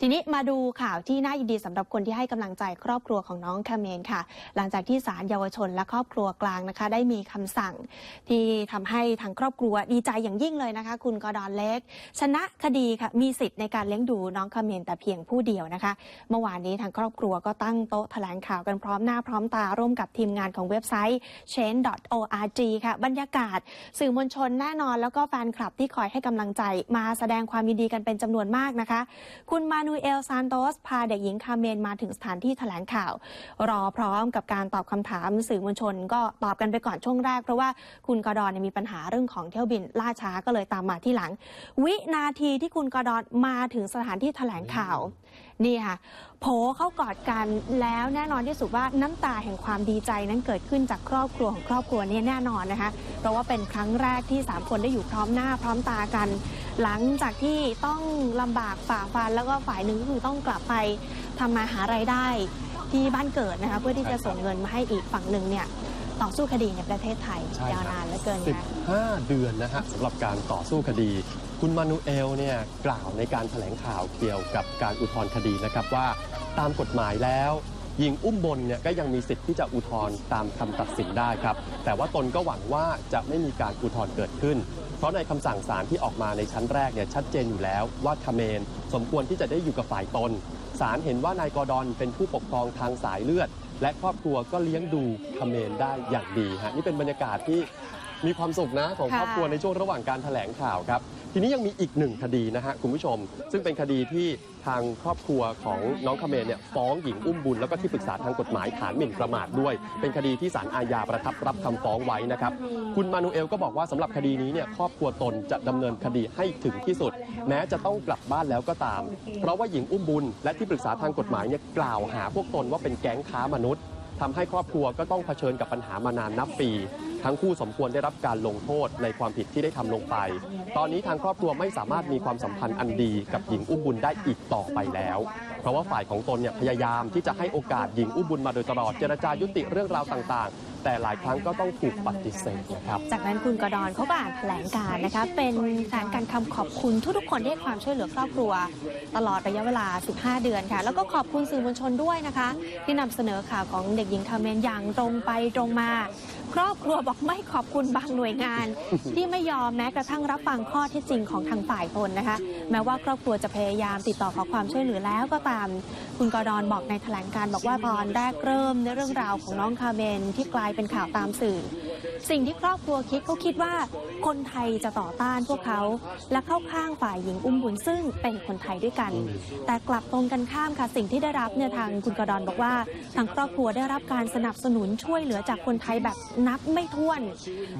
ทีนี้มาดูข่าวที่น่ายินดีสำหรับคนที่ให้กำลังใจครอบครัวของน้องคาเมนค่ะ หลังจากที่ศาลเยาวชนและครอบครัวกลางนะคะ ได้มีคำสั่ง ที่ทำให้ทางครอบครัวดีใจอย่างยิ่งเลยนะคะ คุณกอดอนเล็ก ชนะคดีค่ะมีสิทธิ์ในการเลี้ยงดูน้องคาเมนแต่เพียงผู้เดียวนะคะ เมื่อวานนี้ทางครอบครัวก็ตั้งโต๊ะแถลงข่าวกันพร้อมหน้าพร้อมตาร่วมกับทีมงานของเว็บไซต์ change.org ค่ะ บรรยากาศ สื่อมวลชนแน่นอน แล้วก็แฟนคลับที่คอยให้กำลังใจมาแสดงความยินดีกันเป็นจำนวนมากนะคะคุณมานูเอลซานโตสพาเด็กหญิงคาเมนมาถึงสถานที่แถลงข่าว รอพร้อมกับการตอบคำถามสื่อมวลชน ก็ตอบกันไปก่อนช่วงแรก เพราะว่าคุณกอดอนมีปัญหาเรื่องของเที่ยวบินล่าช้าก็เลยตามมาที่หลัง วินาทีที่คุณกอดอนมาถึงสถานที่แถลงข่าวนี่ค่ะโผเข้ากอดกันแล้วแน่นอนที่สุดว่าน้ำตาแห่งความดีใจนั้นเกิดขึ้นจากครอบครัวของครอบครัวนี้แน่นอนนะคะ เพราะว่าเป็นครั้งแรกที่ 3 คนได้อยู่พร้อมหน้าพร้อมตากัน หลังจากที่ต้องลำบากฝ่าฟันแล้วก็ฝ่ายหนึ่งก็คือต้องกลับไปทำมาหารายได้ที่บ้านเกิดนะคะเพื่อที่จะส่งเงินมาให้อีกฝั่งหนึ่งเนี่ยต่อสู้คดีในประเทศไทยใช่ครับยาวนานเหลือเกินนะ15 เดือนนะฮะสำหรับการต่อสู้คดี คุณมานูเอลเนี่ยกล่าวในการแถลงข่าวเกี่ยวกับการอุทธรณ์คดีนะครับว่าตามกฎหมายแล้วหญิงอุ้มบนเนี่ยก็ยังมีสิทธิ์ที่จะอุทธรณ์ตามคำตัดสินได้ครับ แต่ว่าตนก็หวังว่าจะไม่มีการอุทธรณ์เกิดขึ้น เพราะในคำสั่งศาลที่ออกมาในชั้นแรกเนี่ยชัดเจนอยู่แล้วว่าคาเมน สมควรที่จะได้อยู่กับฝ่ายตนศาลเห็นว่านายกอร์ดอนเป็นผู้ปกครองทางสายเลือด และครอบครัวก็เลี้ยงดูคาเมนได้อย่างดีฮะนี่เป็นบรรยากาศที่ มีความสุขนะของครอบครัวในช่วงระหว่างการแถลงข่าวครับ ทีนี้ยังมีอีกหนึ่งคดีนะฮะคุณผู้ชม ซึ่งเป็นคดีที่ทางครอบครัวของน้องคเมนเนี่ยฟ้องหญิงอุ้มบุญแล้วก็ที่ปรึกษาทางกฎหมายฐานหมิ่นประมาทด้วย เป็นคดีที่ศาลอาญาประทับรับคำฟ้องไว้นะครับคุณมานูเอลก็บอกว่าสำหรับคดีนี้เนี่ยครอบครัวตนจะดำเนินคดีให้ถึงที่สุด แม้จะต้องกลับบ้านแล้วก็ตาม เพราะว่าหญิงอุ้มบุญและที่ปรึกษาทางกฎหมายเนี่ยกล่าวหาพวกตนว่าเป็นแก๊งค้ามนุษย์ ทำให้ครอบครัวก็ต้องเผชิญกับปัญหามานานนับปี ทั้งคู่สมควรได้รับการลงโทษในความผิดที่ได้ทำลงไป ตอนนี้ทางครอบครัวไม่สามารถมีความสัมพันธ์อันดีกับหญิงอุ้มบุญได้อีกต่อไปแล้ว เพราะว่าฝ่ายของตนเนี่ยพยายามที่จะให้โอกาสหญิงอุ้มบุญมาโดยตลอดเจรจายุติเรื่องราวต่างแต่หลายครั้งก็ต้องถูกปฏิเสธนะครับ จากนั้นคุณกระดอนเขาก็อ่านแถลงการณ์นะคะ เป็นแถลงการคำขอบคุณทุกๆคนที่ให้ความช่วยเหลือครอบครัว ตลอดระยะเวลา 15 เดือนค่ะ แล้วก็ขอบคุณสื่อมวลชนด้วยนะคะ ที่นำเสนอข่าวของเด็กหญิงคาเมนอย่างตรงไปตรงมา ครอบครัวบอกไม่ขอบคุณบางหน่วยงาน ที่ไม่ยอมแม้กระทั่งรับฟังข้อเท็จจริงของทางฝ่ายตนนะคะ แม้ว่าครอบครัวจะพยายามติดต่อขอความช่วยเหลือแล้วก็ตาม คุณกอดอนบอกในแถลงการณ์บอกว่าตอนแรกเริ่มในเรื่องราวของน้องคาเมนที่กลายเป็นข่าวตามสื่อ สิ่งที่ครอบครัวคิดเขาคิดว่า คนไทยจะต่อต้านพวกเขา และเข้าข้างฝ่ายหญิงอุ้มบุญซึ่งเป็นคนไทยด้วยกัน แต่กลับตรงกันข้ามค่ะสิ่งที่ได้รับเนี่ยทางคุณกระดอนบอกว่า ทางครอบครัวได้รับการสนับสนุนช่วยเหลือจากคนไทยแบบนับไม่ถ้วน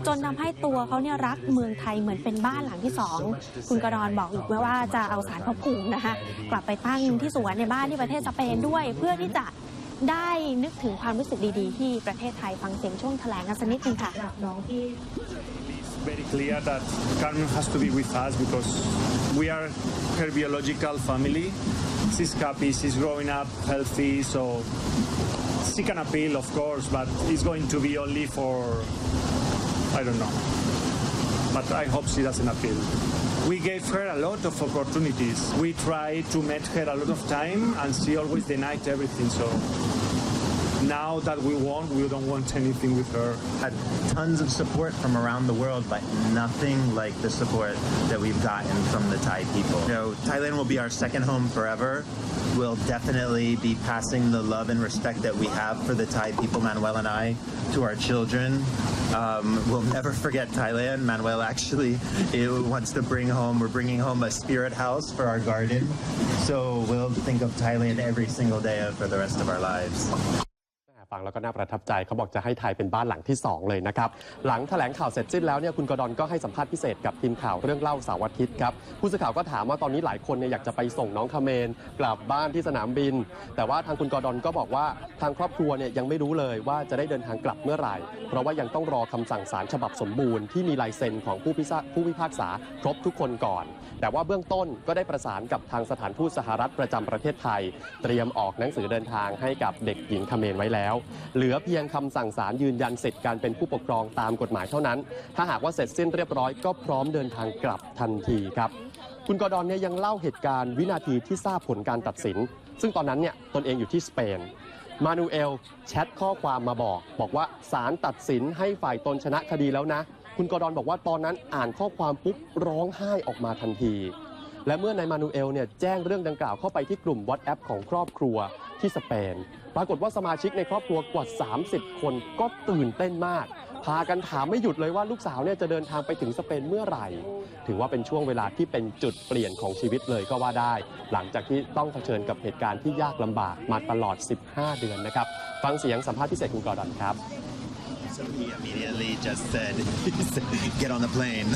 จนทำให้ตัวเขาเนี่ยรักเมืองไทยเหมือนเป็นบ้านหลังที่สองคุณกระดอนบอกอีกว่าจะเอาสารพระภูมินะคะกลับไปตั้งที่สวนในบ้านที่ประเทศสเปนด้วย เพื่อที่จะ ได้นึกถึงความรู้สึกดีๆ ที่ประเทศไทยฟังเสียงช่วงแถลงกันสักนิดนึงค่ะน้องที่ very clear that Carmen has to be with us because we are her biological family. She's happy, she's growing up healthy, so she can appeal, of course, but it's going to be only for, I don't know. But I hope she doesn't appeal. We gave her a lot of opportunities. We tried to meet her a lot of time, and she always denied everything. So now that we won, we don't want anything with her. had tons of support from around the world, but nothing like the support that we've gotten from the Thai people. You know, Thailand will be our second home forever. We'll definitely be passing the love and respect that we have for the Thai people, Manuel and I, to our children. Um, we'll never forget Thailand. Manuel actually wants to bring home, we're bringing home a spirit house for our garden. So we'll think of Thailand every single day for the rest of our lives. ฟังแล้วก็น่าประทับใจเขาบอกจะให้ไทยเป็นบ้านหลังที่ 2 เลยนะครับ หลังแถลงข่าวเสร็จสิ้นแล้วเนี่ยคุณกรดอนก็ให้สัมภาษณ์พิเศษกับทีมข่าวเรื่องเล่าสาร์อาทิตย์ครับผู้สื่อข่าวก็ถามว่าตอนนี้หลายคนเนี่ยอยากจะไปส่งน้องคาเมนกลับบ้านที่สนามบิน แต่ว่าทางคุณกรดอนก็บอกว่าทางครอบครัวเนี่ยยังไม่รู้เลยว่าจะได้เดินทางกลับเมื่อไหร่ เพราะว่ายังต้องรอคำสั่งศาลฉบับสมบูรณ์ที่มีลายเซ็นของผู้พิพากผู้พิพากษาครบทุกคนก่อน แต่ว่าเบื้องต้นก็ได้ประสานกับทางสถานทูตสหรัฐประจำประเทศไทย เตรียมออกหนังสือเดินทางให้กับเด็กหญิงคาเมนไว้แล้วเหลือเพียงคำสั่งศาลยืนยันสิทธิการเป็นผู้ปกครองตามกฎหมายเท่านั้น ถ้าหากว่าเสร็จสิ้นเรียบร้อยก็พร้อมเดินทางกลับทันทีครับคุณกอร์ดอนเนี่ยยังเล่าเหตุการณ์วินาทีที่ทราบผลการตัดสิน ซึ่งตอนนั้นเนี่ยตนเองอยู่ที่สเปน มานูเอลแชทข้อความมาบอก บอกว่าศาลตัดสินให้ฝ่ายตนชนะคดีแล้วนะ คุณกอร์ดอนบอกว่าตอนนั้นอ่านข้อความปุ๊บร้องไห้ออกมาทันที และเมื่อนายมานูเอลเนี่ยแจ้งเรื่องดังกล่าวเข้าไปที่กลุ่ม WhatsApp ของครอบครัวที่สเปน ปรากฏว่าสมาชิกในครอบครัวกว่า 30 คนก็ตื่นเต้นมาก พากันถามไม่หยุดเลยว่าลูกสาวเนี่ยจะเดินทางไปถึงสเปนเมื่อไหร่ ถือว่าเป็นช่วงเวลาที่เป็นจุดเปลี่ยนของชีวิตเลยก็ว่าได้ หลังจากที่ต้องเผชิญกับเหตุการณ์ที่ยากลำบากมาตลอด 15 เดือนนะครับ ฟังเสียงสัมภาษณ์พิเศษคุณกอร์ดอนครับ So he immediately just said, "Get on the plane."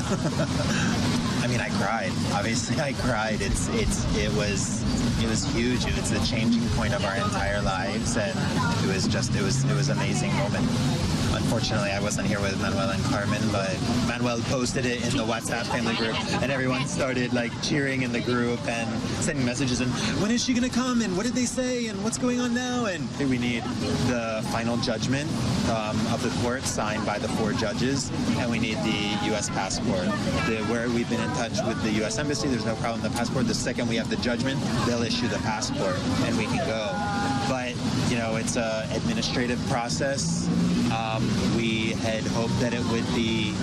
I mean, I cried. Obviously, I cried. It's it's it was it was huge. It was the changing point of our entire lives, and it was just it was it was an amazing moment. Unfortunately, I wasn't here with Manuel and Carmen, but Manuel posted it in the WhatsApp family group, and everyone started like cheering in the group and sending messages. And when is she gonna come? And what did they say? And what's going on now? And we need the final judgment um, of the court signed by the four judges, and we need the U.S. passport. The, where we've been in touch with the U.S. embassy, there's no problem with the passport. The second we have the judgment, they'll issue the passport, and we can go. Know, it's an administrative process. Um, we had hoped that it would be,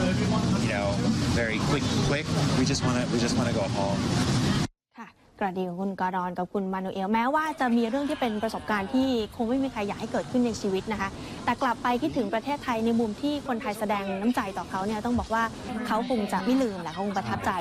you know, very quick. Quick. We just want to. We just want to go home. กระดีของคุณกอรอนกับคุณมานูเอล แม้ว่าจะมีเรื่องที่เป็นประสบการณ์ที่คงไม่มีใครอยากให้เกิดขึ้นในชีวิตนะคะ แต่กลับไปคิดถึงประเทศไทยในมุมที่คนไทยแสดงน้ำใจต่อเขาเนี่ยต้องบอกว่าเขาคงจะไม่ลืมแหละเขาคงประทับใจ